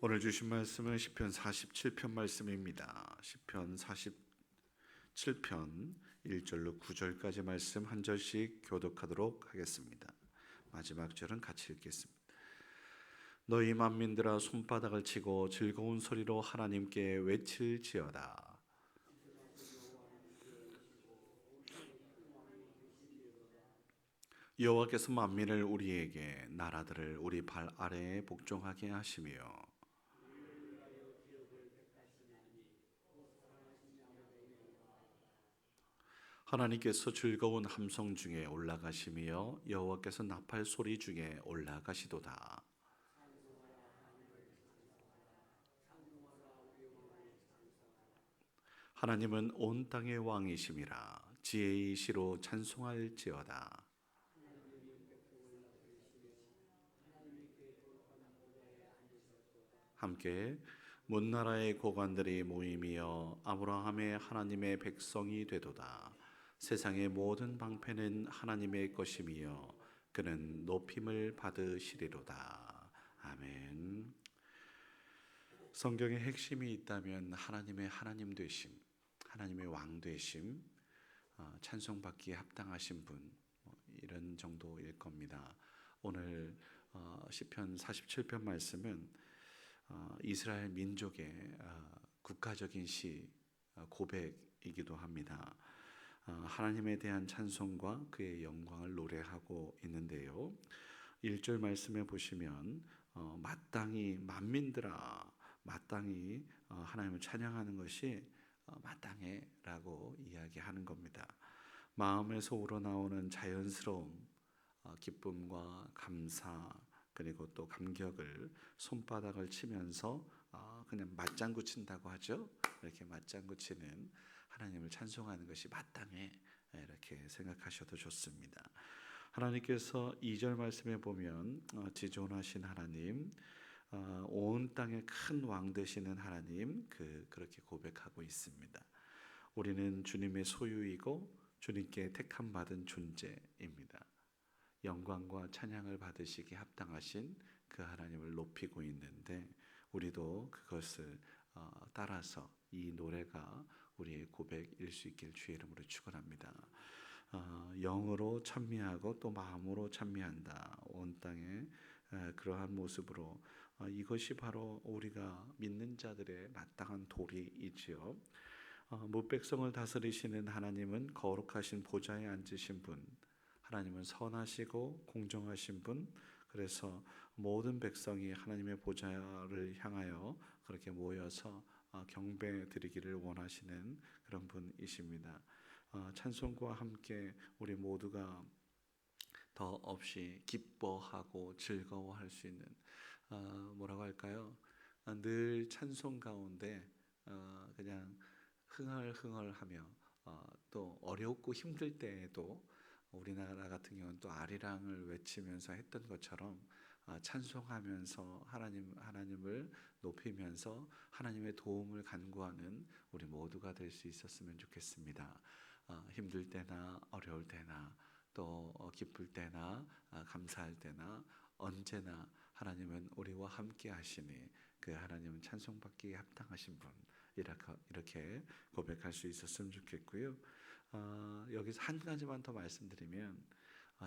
오늘 주신 말씀은 시편 47편 말씀입니다. 시편 47편 1절로 9절까지 말씀 한 절씩 교독하도록 하겠습니다. 마지막 절은 같이 읽겠습니다. 너희 만민들아 손바닥을 치고 즐거운 소리로 하나님께 외칠지어다. 여호와께서 만민을 우리에게 나라들을 우리 발 아래에 복종하게 하시며 하나님께서 즐거운 함성 중에 올라가시며 여호와께서 나팔 소리 중에 올라가시도다. 하나님은 온 땅의 왕이심이라 지혜이시로 찬송할지어다. 함께 문 나라의 고관들이 모임이여 아브라함의 하나님의 백성이 되도다. 세상의 모든 방패는 하나님의 것임이여 그는 높임을 받으시리로다. 아멘. 성경의 핵심이 있다면 하나님의 하나님 되심, 하나님의 왕 되심, 어, 찬송받기에 합당하신 분뭐 이런 정도일 겁니다. 오늘 어, 시편 47편 말씀은 어, 이스라엘 민족의 국가적인 시 고백이기도 합니다. 하나님에 대한 찬송과 그의 영광을 노래하고 있는데요. 1절 말씀에 보시면 마땅히 만민들아 마땅히 하나님을 찬양하는 것이 마땅해라고 이야기하는 겁니다. 마음에서 우러나오는 자연스러운 기쁨과 감사 그리고 또 감격을 손바닥을 치면서 그냥 맞장구 친다고 하죠. 이렇게 맞장구 치는 하나님을 찬송하는 것이 마땅해 이렇게 생각하셔도 좋습니다. 하나님께서 2절 말씀에 보면 지존하신 하나님 어, 온 땅의 큰 왕 되시는 하나님 그 그렇게 고백하고 있습니다. 우리는 주님의 소유이고 주님께 택함 받은 존재입니다. 영광과 찬양을 받으시기 합당하신 그 하나님을 높이고 있는데 우리도 그것을 어, 따라서 이 노래가 우리의 고백일 수 있길 주의 이름으로 축원합니다. 어, 영으로 찬미하고 또 마음으로 찬미한다. 온 땅에 그러한 모습으로 어, 이것이 바로 우리가 믿는 자들의 마땅한 도리이지요. 무백성을 다스리시는 하나님은 거룩하신 보좌에 앉으신 분, 하나님은 선하시고 공정하신 분, 그래서 모든 백성이 하나님의 보좌를 향하여 그렇게 모여서 어, 경배 드리기를 원하시는 그런 분이십니다. 어, 찬송과 함께 우리 모두가 더 없이 기뻐하고 즐거워할 수 있는 어, 뭐라고 할까요? 늘 찬송 가운데 그냥 흥얼흥얼하며 또 어렵고 힘들 때에도 우리나라 같은 경우는 또 아리랑을 외치면서 했던 것처럼 아, 찬송하면서 하나님 하나님을 높이면서 하나님의 도움을 간구하는 우리 모두가 될 수 있었으면 좋겠습니다. 아, 힘들 때나 어려울 때나 또 어, 기쁠 때나 아, 감사할 때나 언제나 하나님은 우리와 함께 하시니 그 하나님은 찬송받기에 합당하신 분 이렇게 고백할 수 있었으면 좋겠고요. 여기서 한 가지만 더 말씀드리면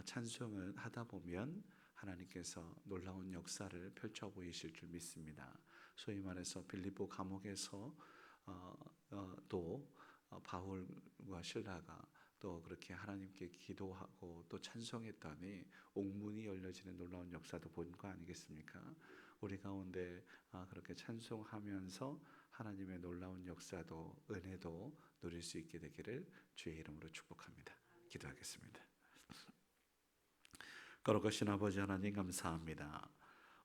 찬송을 하다 보면 하나님께서 놀라운 역사를 펼쳐 보이실 줄 믿습니다. 소위 말해서 빌립보 감옥에서 어, 어, 또 어, 바울과 신라가 또 그렇게 하나님께 기도하고 또 찬송했더니 옥문이 열려지는 놀라운 역사도 본 거 아니겠습니까? 우리 가운데 아, 그렇게 찬송하면서 하나님의 놀라운 역사도 은혜도 누릴 수 있게 되기를 주의 이름으로 축복합니다. 기도하겠습니다. 거룩하신 아버지 하나님 감사합니다.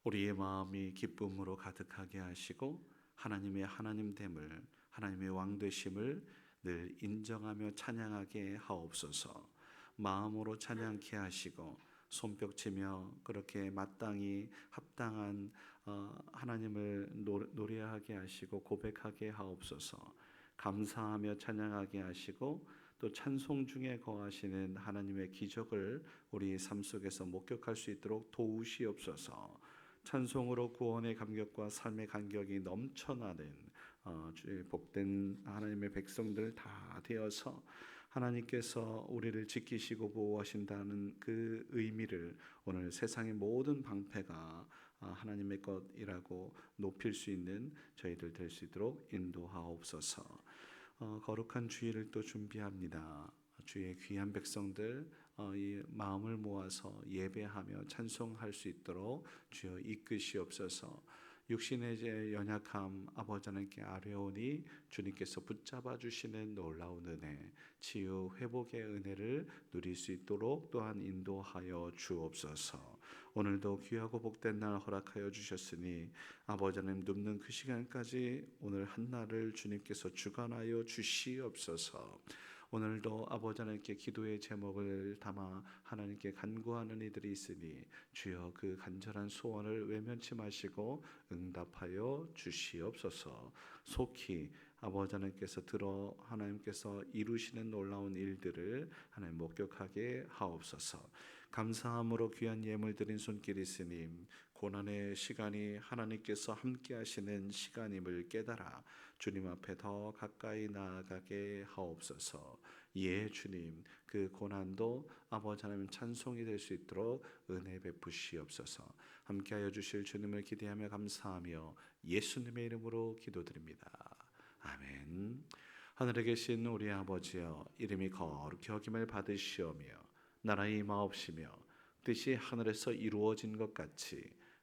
우리의 마음이 기쁨으로 가득하게 하시고 하나님의 하나님됨을 하나님의 왕 되심을 늘 인정하며 찬양하게 하옵소서. 마음으로 찬양케 하시고 손뼉치며 그렇게 마땅히 합당한 어, 하나님을 노래하게 하시고 고백하게 하옵소서. 감사하며 찬양하게 하시고 또 찬송 중에 거하시는 하나님의 기적을 우리 삶 속에서 목격할 수 있도록 도우시옵소서. 찬송으로 구원의 감격과 삶의 감격이 넘쳐나는 어, 주의 복된 하나님의 백성들 다 되어서 하나님께서 우리를 지키시고 보호하신다는 그 의미를 오늘 세상의 모든 방패가 아, 하나님의 것이라고 높일 수 있는 저희들 될 수 있도록 인도하옵소서. 어, 거룩한 주일을 또 준비합니다. 주의 귀한 백성들 어, 이 마음을 모아서 예배하며 찬송할 수 있도록 주여 이끄시옵소서. 육신의 제 연약함 아버지 하나님께 아뢰오니 주님께서 붙잡아 주시는 놀라운 은혜, 치유 회복의 은혜를 누릴 수 있도록 또한 인도하여 주옵소서. 오늘도 귀하고 복된 날 허락하여 주셨으니 아버지 하나님 눕는 그 시간까지 오늘 한 날을 주님께서 주관하여 주시옵소서. 오늘도 아버지 하나님께 기도의 제목을 담아 하나님께 간구하는 이들이 있으니 주여 그 간절한 소원을 외면치 마시고 응답하여 주시옵소서. 속히 아버지 하나님께서 들어 하나님께서 이루시는 놀라운 일들을 하나님 목격하게 하옵소서. 감사함으로 귀한 예물 드린 손길 있으님 고난의 시간이 하나님께서 함께 하시는 시간임을 깨달아 주님 앞에 더 가까이 나아가게 하옵소서. 예 주님 그 고난도 아버지 하나님 찬송이 될 수 있도록 은혜 베푸시옵소서. 함께하여 주실 주님을 기대하며 감사하며 예수님의 이름으로 기도드립니다. 아멘. 하늘에 계신 우리 아버지여 이름이 거룩히 여김을 받으시오며 나라의 임하옵시며 뜻이 하늘에서 이루어진 것 같이